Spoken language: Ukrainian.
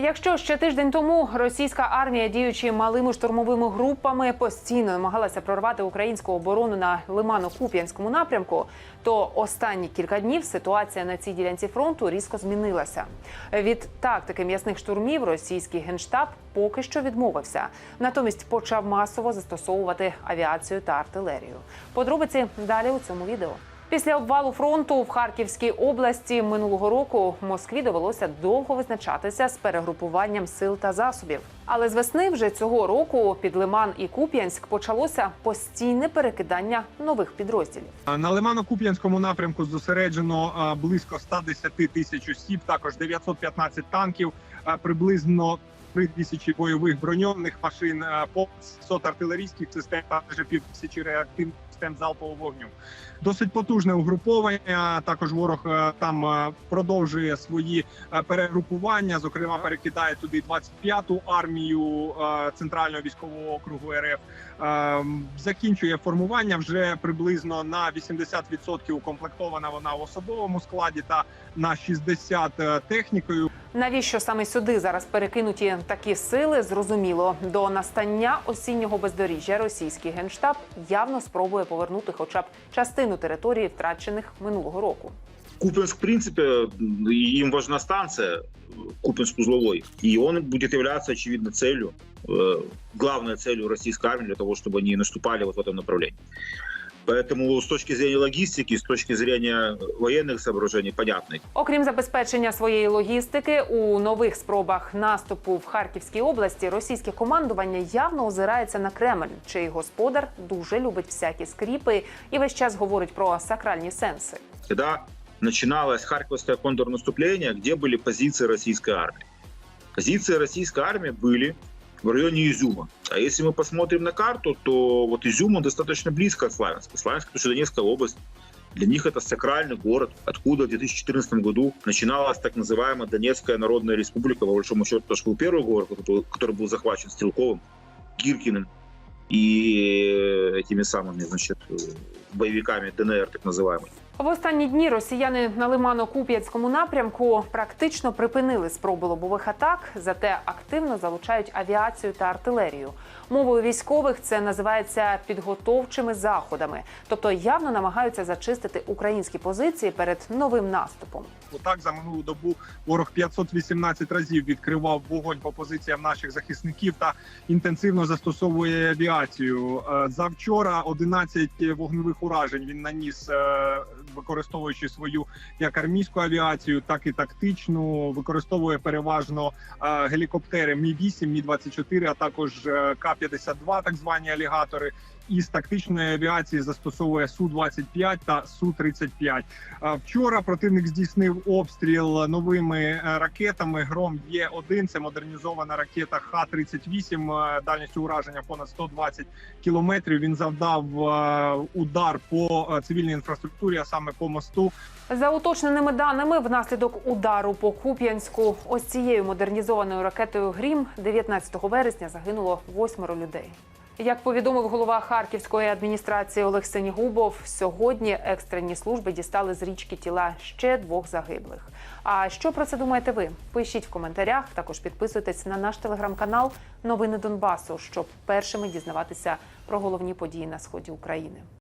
Якщо ще тиждень тому російська армія, діючи малими штурмовими групами, постійно намагалася прорвати українську оборону на Лимано-Куп'янському напрямку, то останні кілька днів ситуація на цій ділянці фронту різко змінилася. Від тактики м'ясних штурмів російський генштаб поки що відмовився. Натомість почав масово застосовувати авіацію та артилерію. Подробиці далі у цьому відео. Після обвалу фронту в Харківській області минулого року Москві довелося довго визначатися з перегрупуванням сил та засобів. Але з весни вже цього року під Лиман і Куп'янськ почалося постійне перекидання нових підрозділів. На Лимано-Куп'янському напрямку зосереджено близько 110 тисяч осіб, також 915 танків, приблизно 3 тисячі бойових броньованих машин, по 100 артилерійських систем, також пів тисячі реактивних систем залпового вогню. Досить потужне угруповання. Також ворог там продовжує свої перегрупування. Зокрема, перекидає туди 25-ту армію центрального військового округу РФ. Ем, закінчує формування вже приблизно на 80% укомплектована вона в особовому складі та на 60% технікою. Навіщо саме сюди зараз перекинуті такі сили? Зрозуміло, до настання осіннього бездоріжжя російський генштаб явно спробує повернути хоча б частину території, втрачених минулого року. Купинск, в принципе, им важна станция, Купинск-узловой, и он будет являться, очевидно, целью, э, главной целью российской армии для того, чтобы они наступали вот в этом направлении. Поэтому с точки зрения логистики, с точки зрения военных соображений, понятно. Окрім забезпечення своєї логістики, у нових спробах наступу в Харківській області російське командування явно озирається на Кремль, чий господар дуже любить всякі скріпи і весь час говорить про сакральні сенси. Когда начиналось Харьковское контрнаступление, где были позиции российской армии? Позиции российской армии были в районе Изюма. А если мы посмотрим на карту, то вот Изюм он достаточно близко от Славянска. Славянск – это Донецкая область. Для них это сакральный город, откуда в 2014 году начиналась так называемая Донецкая Народная Республика. По большому счету, это же был первый город, который- был захвачен Стрелковым, Гиркиным и этими самыми, значит, э, боевиками ДНР, так называемыми. В останні дні росіяни на Лимано-Куп'янському напрямку практично припинили спроби лобових атак, зате активно залучають авіацію та артилерію. Мовою військових це називається підготовчими заходами, тобто явно намагаються зачистити українські позиції перед новим наступом. Отак за минулу добу ворог 518 разів відкривав вогонь по позиціям наших захисників та інтенсивно застосовує авіацію. Е, Завчора 11 вогневих уражень він наніс, е, використовуючи свою як армійську авіацію, так і тактичну. Використовує переважно е, гелікоптери Мі 8 Мі 24 а також е, К-52, так звані алігатори. Із тактичної авіації застосовує су 25 та су 35 А Вчора противник здійснив обстріл новими е, ракетами. Гром є 1 це модернізована ракета Х-38 е, дальністю ураження понад 120 кілометрів. Він завдав е, удар по цивільній інфраструктурі, а саме по мосту. За уточненими даними, внаслідок удару по Куп'янську, ось цією модернізованою ракетою Грім 19 вересня загинуло восьмеро людей. Як повідомив голова Харківської адміністрації Олег Сенігубов, сьогодні екстрені служби дістали з річки тіла ще двох загиблих. А що про це думаєте ви? Пишіть в коментарях. Також підписуйтесь на наш телеграм-канал Новини Донбасу, щоб першими дізнаватися про головні події на сході України.